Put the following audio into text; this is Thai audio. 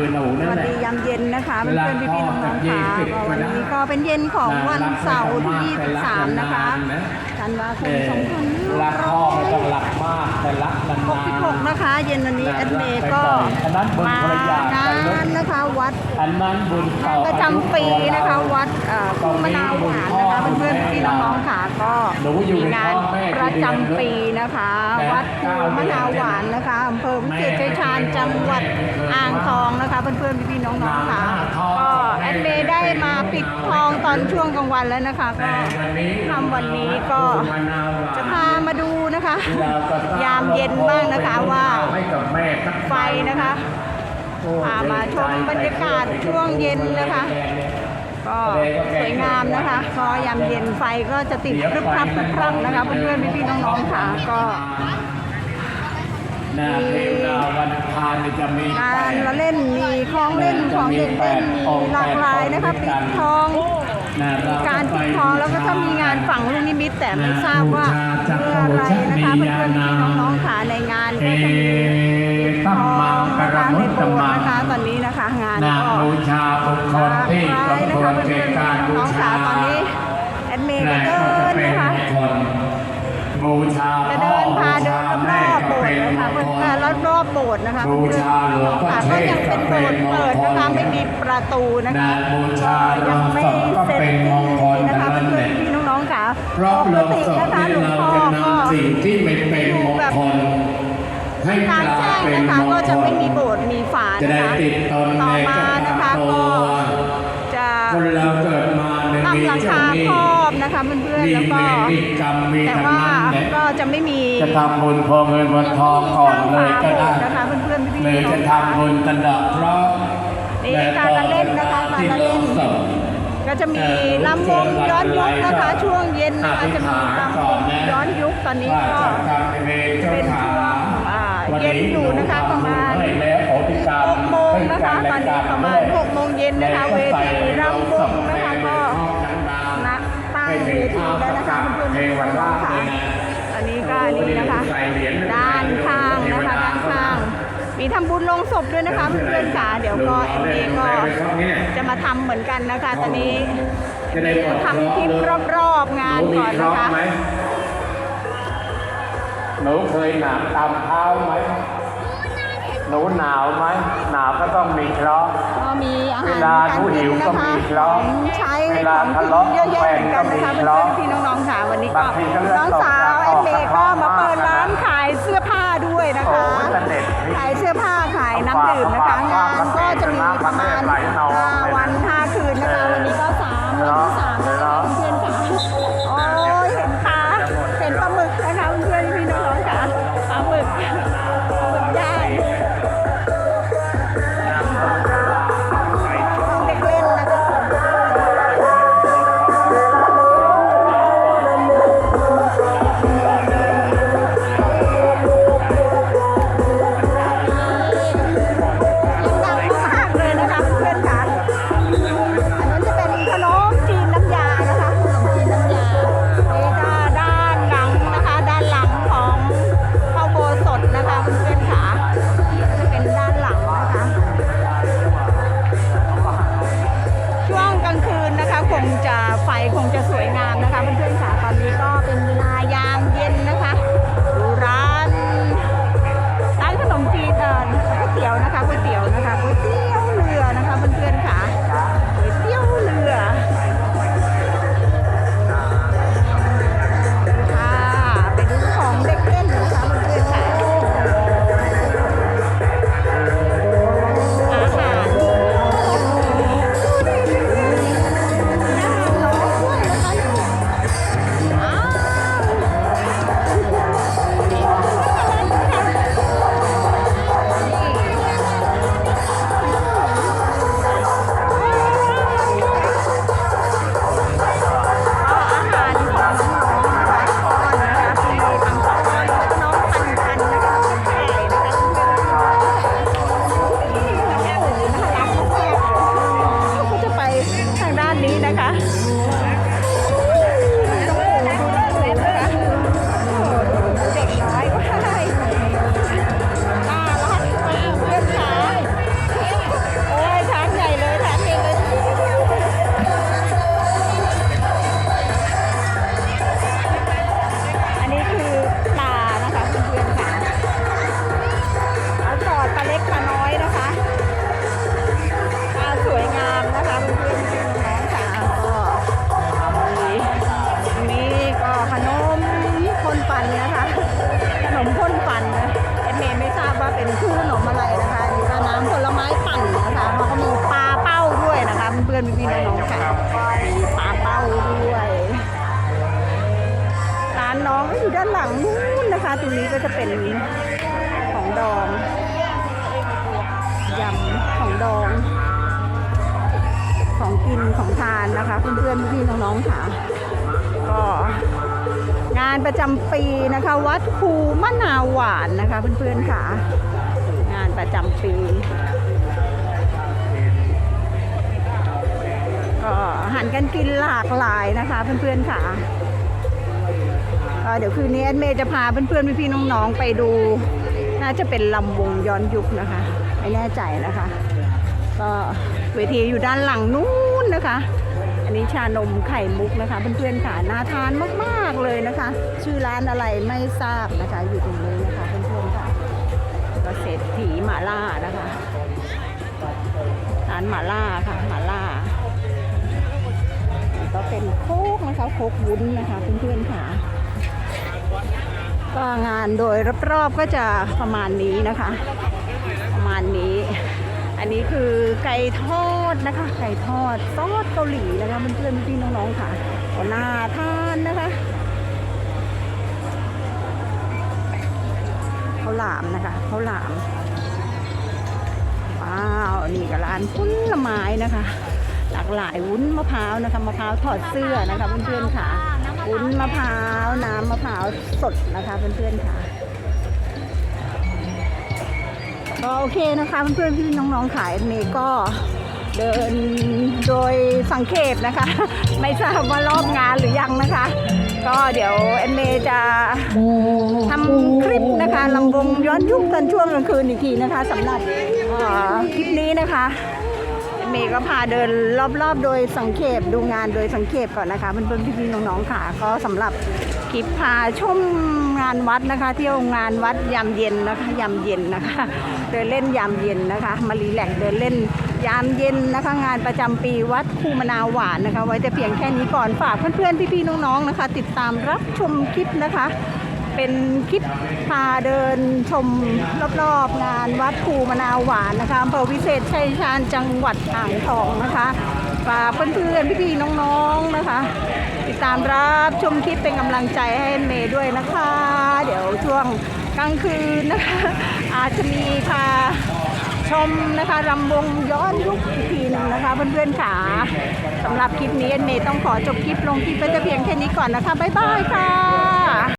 มือหนูสนั่นวัสแหละดียามเย็นนะคะเวเพื่ลาอนๆพี่ๆน้องๆพ่อกับเย็ค่ะนติดก็ไปวันนะนี้ก็เป็นเย็นของวันรักเสาร์ที่แต่รัก23 นะคะนานๆนะธันวาคเอมอรักพ่อไม่ต้องรักมากแต่รักนานๆ2566นะคะ เย็นวันนี้แอดเมย์ก็อันนั้นบุญมาภรรยางานนะคะวัดอั นนั้นบุญเก่าประจำปีนะคะวัดเอ่อทุ่งมะนาวหวานนะคะเพื่อนๆพี่น้องๆค่ะก็หนูอยู่มีในงาท้นองแม่ประจำปีนะคะ วัดทุ่งมะนาวหวานนะคะอำเภอวิเศษชัยชาญจังหวัดอ่างทองนะคะเพื่อนๆพี่ๆน้องๆค่ะก็แอดเมย์ได้มาปิดทองตอนช่วงกลางวันแล้วนะคะก็ทำวันนี้ก็จะพามาดูนะคะ ยามเย็นบ้างนะคะว่าให้กับแม่สักไฟนะคะ พามาชมบรรยากาศช่วงเย็นนะคะ ก็สวยงามนะคะก็ยามเย็นไฟก็จะติดพรึบพรับพรึบพรับนะคะเพื่อนๆพี่ๆน้องๆค่ะก็หน้าเทวดาวันอังคารนี่จะมีงาแปนดละเล่นมีของเล่นของเด็กเล่นมีหลากหลายนะคะปิดทองมีการปิดทองแล้วก็ถ้ามีงานฝังลูกนิมิตแต่ไม่ทราบว่าเพื่ออะไรนะคะเพื่อนๆพี่ๆน้องๆค่ะในงานเอก็จะมี ปิดทตัมองมังกนะระคะในมุตโบตสถ์มังนะคะตอนนี้นะคะงานนางก็บูชาบุคคลที่สมควรแก่การบูน้องชาสาวตอนนี้แอดเมย์ก็และเดิก็จะนเป็นนะคะมงคลบูชาจะพ่อเดินบูพาเดิชานรแม่อบๆก็โบสเป็ถ์นนะคะมเพื่งอนคลๆรอบรอบๆโบสถ์นะคะบูชาหลวงพ่อค่ะเทก็พยังเป็นโบสถ์เปิดนะคะไม่มีประตูนะคะนะบูชาก็ยังไม่เสร็จเป็นมงคลนะคะทั้งนั้นเพื่แหอนละๆพี่น้องๆค่ะเพราะปเรากติสอนนะคะที่หลวงเราพ่อจะก็นำสิ่งที่ไม่เป็นมงคล ให้กกลางลายแจ้งเป็นนะคะมงก็คจะลไม่มีโบสถ์มีฝาจะนะได้คะติดตนต่อในมาเจ้านะคะตัก็วจะคนเราเกิดมาเนี่ยมีทำหลังเจ้าคาหนี้ครอบนะคะเพื่อนๆมีแล้วเวก็รมีกรรมมีแต่ทั้งว่านั้นแหละก็จะไม่มีจะทำบุญพอเงินวันทองก่อนเลยก็ได้นะคะเพื่อนๆพี่หรือๆน้จะองทำบุญตันดอกเพราะนี่การละเล่นนะคะการละเล่นที่โลกสดๆก็จะมีลำวงย้อนยุคนะคะช่วงเย็นนะคะจะมีลำวงย้อนยุคตอนนี้ว่าก็เจ้ากรรมนายเวรเจ้าเป็นขาช่วงอ่าวัน เย็นนี้อยู่นะคะประมาณให้แล้วขอติการหกโมงนะคะตอนนี้ประมาณหกโมงเย็นนะคะเวทีรำวงนะคะก็นักตั้งเวทีแล้วนะคะเพื่อนๆเทพี่วน้ดาองๆค่ะเลยนะอันนี้ก็อันนี้นะคะ ด้านข้างนะคะด้านข้างมีทำบุญลงศพด้วยนะคะเพื่อนๆค่ะเดี๋ยวก็แอนเอก็จะมาทำเหมือนกันนะคะ ตอนนี้จะได้ปลดทำคลิปรอบๆงานก่อนนะคะ หมีเคราะห์ไหมหนูเคยหนามตามเท้าไหม หนูหนาวไหม หนาวก็ต้องมีเคราะห์ ก็มีอาหารเวลาการหนูกิหินวนะก็คะมีเคขราะอห์งใช้เวขลาองทะกินเลาะเยอะแยะเหมือนกันนะคะกับแฟนก็มีเพื่อนเคราะห์ๆพี่น้องๆค่ะวันนี้ก็บางทีก็เลือดน้องสาวตแอกนเมย์ก็มาเปิดร้านขายเสื้อผ้าด้วยนะคะโอ้ยแต่เด็ดขายเสื้อผ้าขายน้ำดื่มนะคะงานก็จะมีประมาณห้าวันห้าคืนนะคะวันนี้ก็สามวันที่สามแล้วเพื่อนๆค่ะโอ้ยเห็นค่ะเห็นปลาหมึกนะคะเพื่อนๆพี่น้อง ๆ งนี้ก็จะเป็นของดองยำของดอง ของกินของทานนะคะ เพื่อนๆพี่ๆน้องๆค่ะก็งานประจำปีนะคะ วัดภูมะนาวหวานนะคะ เพื่อนๆค่ะ งานประจำปีก็หารกันกินหลากหลายนะคะ เพื่อนๆค่ะ ก็เดี๋ยวคืนนี้แอดเมย์จะพาเพื่อนๆพี่ๆน้องๆไปดู น่าจะเป็นลำวงย้อนยุคนะคะไม่แน่ใจนะคะ ก็เวทีอยู่ด้านหลังนู้นนะคะ อันนี้ชานมไข่มุกนะคะเพื่อนๆค่ะน่าทานมากๆเลยนะคะ ชื่อร้านอะไรไม่ทราบนะคะอยู่ตรงนี้นะคะเพื่อนๆค่ะก็เศรษฐีหมาล่านะคะร้านหมาล่าค่ะหมาล่าก็เป็นโคกนะคะโคกวุ้นนะคะเพื่อนๆค่ะ ก็งานโดยรอบๆก็จะประมาณนี้นะคะ ประมาณนี้ อันนี้คือไก่ทอดนะคะ ไก่ทอดซอสเกาหลีนะคะเพื่อนๆพี่น้องๆค่ะก็น่าทานนะคะข้าวหลามนะคะข้าวหลามว้าวนี่ก็ร้านผลไม้นะคะ หลากหลายวุ้นมะพร้าวนะคะมะพร้าวถอดเสื้อนะคะเพื่อนๆค่ะ วุ้นมะพร้าว น้ำมะพร้าวสดนะคะเพื่อนๆค่ะก็โอเคนะคะเพื่อนๆพี่น้องๆขายเมย์ก็เดินโดยสังเกตนะคะ ไม่ทราบว่ารอบงานหรือยังนะคะ ก็เดี๋ยวเอ็นเมจะทำคลิปนะคะลำวงย้อนยุคกันช่วงกลางคืนอีกทีนะคะสำหรับคลิปนี้นะคะ เมย์ก็พาเดินรอบๆ โดยสังเกตดูงานโดยสังเกตก่อนนะคะเพื่อนๆพี่ๆน้องๆค่ะ ก็สำหรับคลิปพาชมงานวัดนะคะ เที่ยวงานวัดยามเย็นนะคะยามเย็นนะคะ เดินเล่นยามเย็นนะคะ มารีแลกเดินเล่นยามเย็นนะคะ งานประจำปีวัดคูมนาหวานนะคะ ไว้แต่เพียงแค่นี้ก่อนฝากเพื่อนๆพี่ๆน้องๆนะคะ ติดตามรับชมคลิปนะคะ เป็นคลิปพาเดินชมรอบๆงานวัดภูมะนาวหวานนะคะอำเภอวิเศษชัยชาญจังหวัดอ่างทองนะคะฝากเพื่อนๆพี่ๆน้องๆนะคะ ติดตามรับชมคลิปเป็นกำลังใจให้เมย์ด้วยนะคะ เดี๋ยวช่วงกลางคืนนะคะ อาจจะมีพาชมนะคะรำวงย้อนยุคอีกทีนึงนะคะเพื่อนๆค่ะสำหรับคลิปนี้เมย์ต้องขอจบคลิปลงคลิปไปแต่เพียงแค่นี้ก่อนนะคะ บ๊ายบายค่ะ